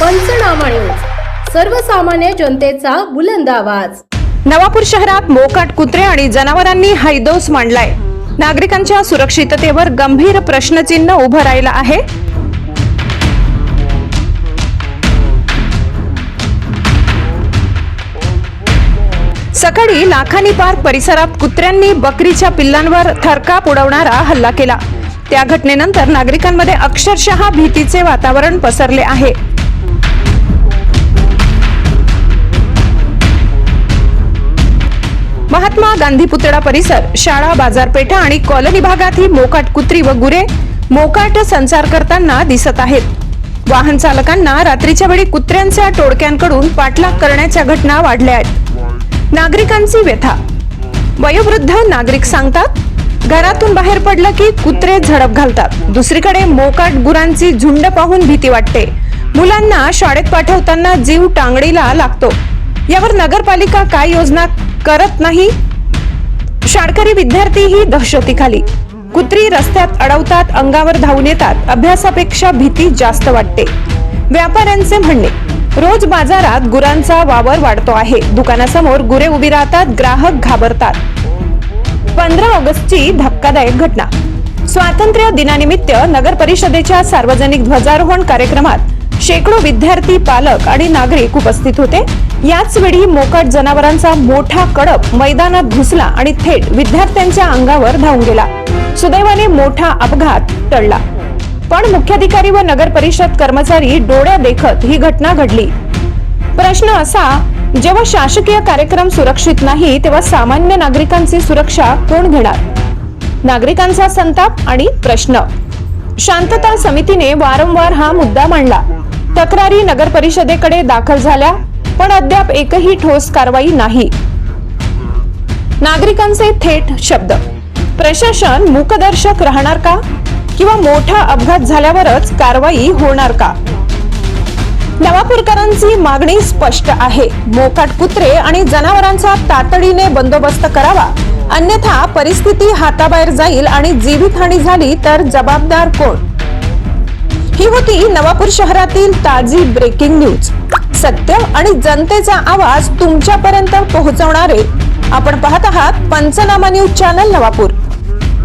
पंचनामा न्यूज. सर्वसामान्य जनतेचा बुलंद आवाज. नवापूर शहरात मोकाट कुत्रे आणि जनावरांनी हैदोस मांडलाय. नागरिकांच्या सुरक्षिततेवर गंभीर प्रश्नचिन्ह उभं राहिलं आहे. सकाळी लाखानी पार्क परिसरात कुत्र्यांनी बकरीच्या पिल्लांवर थरकाप उडवणारा हल्ला केला. त्या घटनेनंतर नागरिकांमध्ये अक्षरशः भीतीचे वातावरण पसरले आहे. गांधी पुतळा परिसर शाळा बाजारपेठा आणि कॉलनी भागात ही मोकाट कुत्री व गुरे मोकाट संचार करताना दिसत आहेत. वाहन चालकांना रात्रीच्या वेळी कुत्र्यांच्या टोळक्यांकडून पाठलाग करण्याच्या घटना वाढल्या आहेत. नागरिकांची व्यथा. वयोवृद्ध नागरिक सांगतात घरातून बाहेर पडलं की कुत्रे झडप घालतात. दुसरीकडे मोकाट गुरांची झुंड पाहून भीती वाटते. मुलांना शाळेत पाठवताना जीव टांगडीला लागतो. यावर नगरपालिका काय योजना करत नाही? शाळकरी विद्यार्थीही दहशतीखाली. कुत्री रस्त्यात अडवतात अंगावर धावून येतात. अभ्यासापेक्षा भीती जास्त वाटते. व्यापाऱ्यांचे म्हणणे रोज बाजारात गुरांचा वावर वाढतो आहे. दुकानासमोर गुरे उभी राहतात ग्राहक घाबरतात. पंधरा ऑगस्टची धक्कादायक घटना. स्वातंत्र्य दिनानिमित्त नगर परिषदेच्या सार्वजनिक ध्वजारोहण कार्यक्रमात शेकडो विद्यार्थी पालक आणि नागरिक उपस्थित होते. याच वेळी मोकाट जनावरांचा मोठा कडप मैदानात घुसला आणि थेट विद्यार्थ्यांच्या अंगावर धावून गेला. सुदैवाने मोठा अपघात टळला. पण मुख्याधिकारी व नगर परिषद कर्मचारी डोळ्या देखत ही घटना घडली. प्रश्न असा जेव्हा शासकीय कार्यक्रम सुरक्षित नाही तेव्हा सामान्य नागरिकांची सुरक्षा कोण घेणार? नागरिकांचा संताप आणि प्रश्न. शांतता समितीने वारंवार हा मुद्दा मांडला. तक्रारी नगर परिषदेकडे दाखल झाल्या पण अद्याप एकही ठोस कारवाई नाही. नागरिकांचे थेट शब्द. प्रशासन मूकदर्शक राहणार का? किंवा मोठा अपघात झाल्यावरच कारवाई होणार का? नवापूरकरांची मागणी स्पष्ट आहे. मोकाट कुत्रे आणि जनावरांचा तातडीने बंदोबस्त करावा. अन्यथा परिस्थिती हाताबाहेर जाईल आणि जीवितहानी झाली तर जबाबदार कोण? ही होती नवापूर शहरातील ताजी ब्रेकिंग न्यूज सत्य आणि जनतेचा आवाज तुमच्यापर्यंत पोहोचवणारे. आपण पाहत आहात पंचनामा न्यूज चॅनल नवापूर.